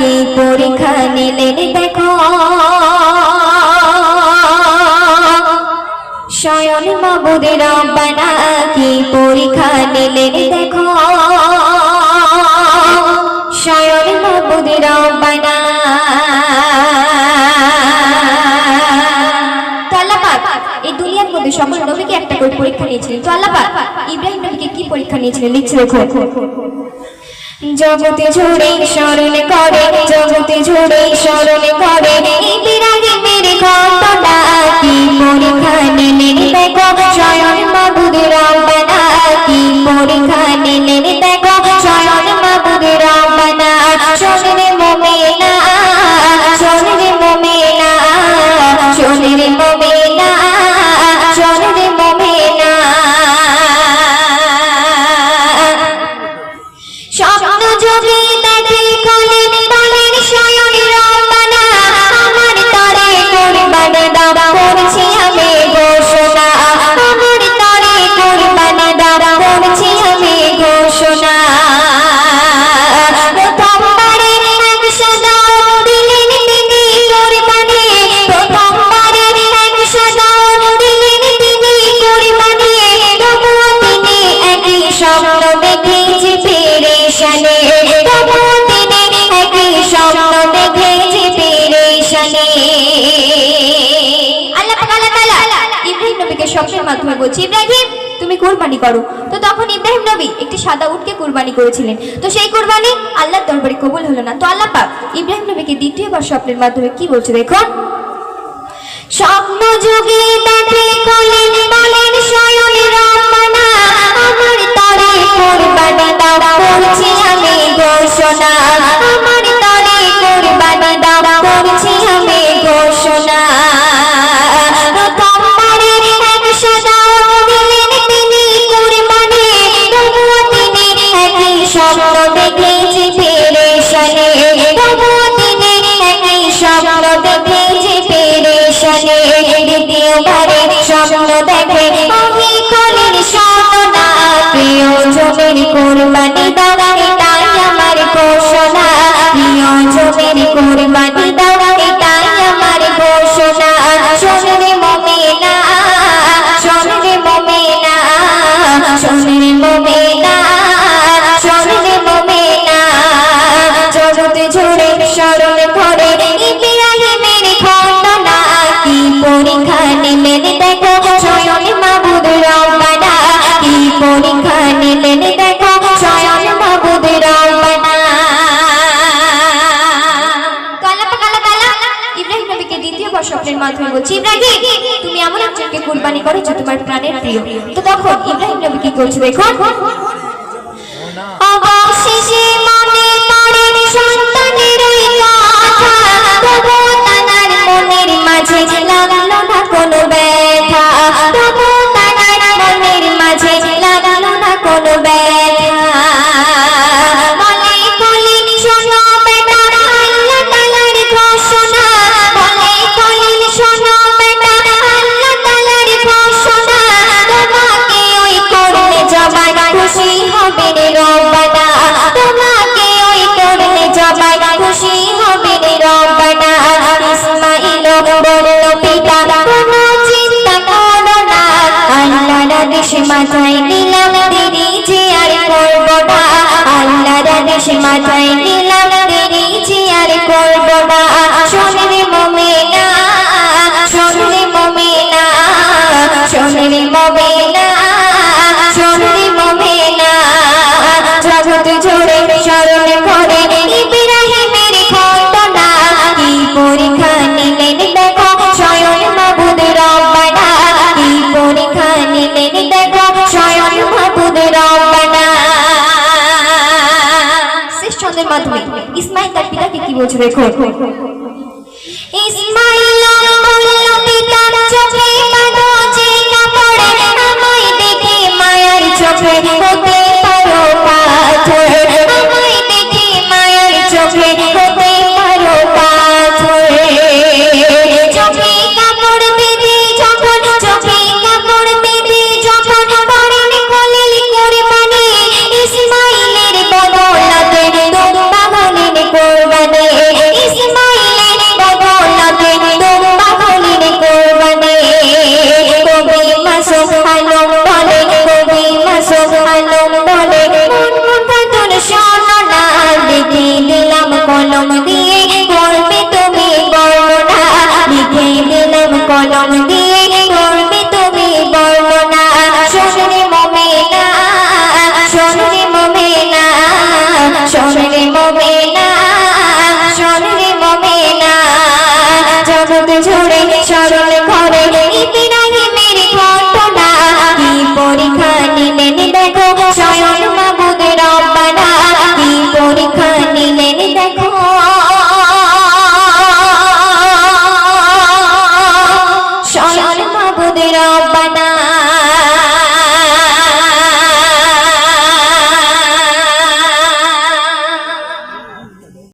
কি পরীক্ষা নিলেন দেখো? স্বয়ন মাবুদের রব্বানা কি পরীক্ষা নিলেন দেখো? মধ্যে সকল নবীকে একটা করে পরীক্ষা নিয়েছিলেন। তো আল্লাহ ইব্রাহিম নবীকে কি পরীক্ষা নিয়েছিলেন? লিখছে দেখো। জগতে ঝুড়ে স্মরণ করে জগতে ঝুড়ে স্মরণ করে। ইব্রাহিম মাধ্যমে বলছে, ইব্রাহিম, তুমি কুরবানি করো। তো তখন ইব্রাহিম নবী একটি সাদা উটকে কুরবানি করেছিলেন। তো সেই কুরবানি আল্লাহর দরবারে কবুল হলো না। তো আল্লাহ পাক ইব্রাহিম নবীকে দ্বিতীয়বার স্বপ্নের মাধ্যমে কি বলছে দেখুন? স্বপ্ন যুগে দেখে কলেন বলেন স্বয়ং রব্বানা আমার তরে কুরবানি দাও করছি আমি ঘোষণা প্রিয় একজনকে করে যে তোমার প্রাণের প্রিয়। তো তখন ইব্রাহিম নবী কি করছে দেখো অবশেষে মনে পড়ে সন্তানের ওই কথা। তবু তানার মনের মাঝে লাগল না কোনো ব্যথা খুশি হবে রে রব্বানা তোমাকে ওই করলে জবাই খুশি ইসমাইল তার পিতাকে কি বলছে দেখো ইসমাইল বলল পিতা চোখে চোখে ঝরে